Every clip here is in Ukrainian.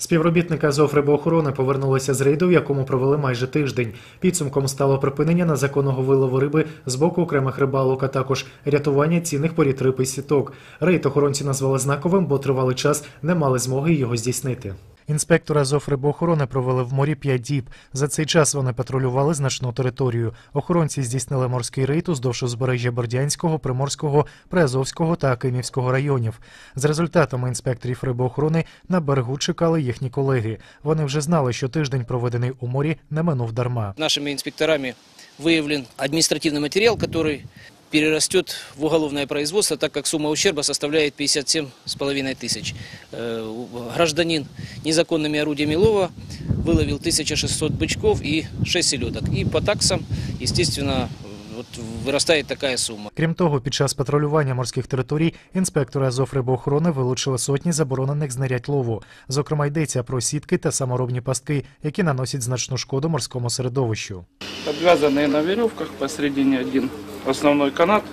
Співробітники Азоврибоохорони повернулися з рейду, в якому провели майже тиждень. Підсумком стало припинення незаконного вилову риби з боку окремих рибалок, а також рятування цінних порід риб і сіток. Рейд охоронці назвали знаковим, бо тривалий час не мали змоги його здійснити. Інспектори Азоврибоохорони провели в морі п'ять діб. За цей час вони патрулювали значну територію. Охоронці здійснили морський рейд уздовж узбережжя Бердянського, Приморського, Приазовського та Кимівського районів. За результатами інспекторів рибоохорони на берегу чекали їхні колеги. Вони вже знали, що тиждень, проведений у морі, не минув дарма. Нашими инспекторами выявлен административный материал, который перерастет в уголовное производство, так как сумма ущерба составляет 57,5 тысяч. Э, Гражданин незаконными орудиями лова выловил 1600 бычков и 6 селедок. И по таксам, естественно, вот вырастает такая сумма. Крім того, під час патрулювання морських територій інспектори Азоврибоохорони вилучили сотні заборонених знарядь лову. Зокрема, йдеться про сітки та саморобні пастки, які наносять значну шкоду морському середовищу. Подвязанные на веревках посередине один основной канат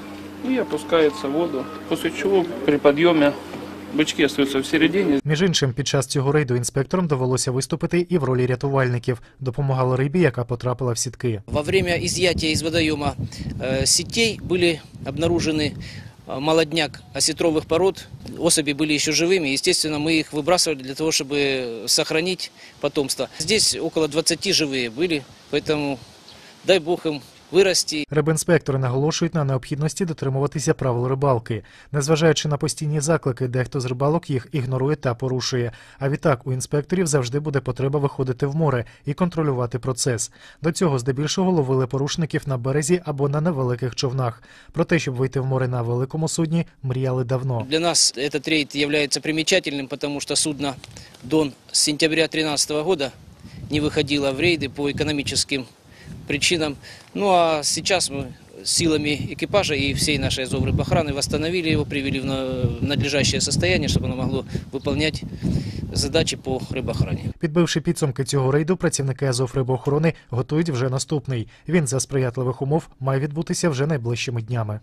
и опускается в воду, после чего при подъеме бычки остаются в середине. Між іншим, під час цього рейду інспекторам довелося виступити і в ролі рятувальників. Допомагали рибі, яка потрапила в сітки. Во время изъятия из водоема э, сетей были обнаружены э, молодняк осетровых пород. Особи были еще живыми. Естественно, мы их выбрасывали для того, чтобы сохранить потомство. Здесь около 20 живые были, поэтому дай бог им вырасти. Рибінспектори наголошують на необхідності дотримуватися правил рибалки. Незважаючи на постійні заклики, дехто з рибалок їх ігнорує та порушує. А відтак у інспекторів завжди буде потреба виходити в море і контролювати процес. До цього здебільшого ловили порушників на березі або на невеликих човнах. Про те, щоб вийти в море на великому судні, мріяли давно. Для нас этот рейд является примечательным, потому что судно «Дон» с сентября 2013 года не выходило в рейды по экономическим причинам. Ну а сейчас мы силами экипажа и всей нашей охраны восстановили его, привели в на- в надлежащее состояние, чтобы оно могло выполнять задачи по рыбоохране. Підбивши підсумки цього рейду, працівники Азоврибоохорони готують вже наступний. Він за сприятливих умов має відбутися вже найближчими днями.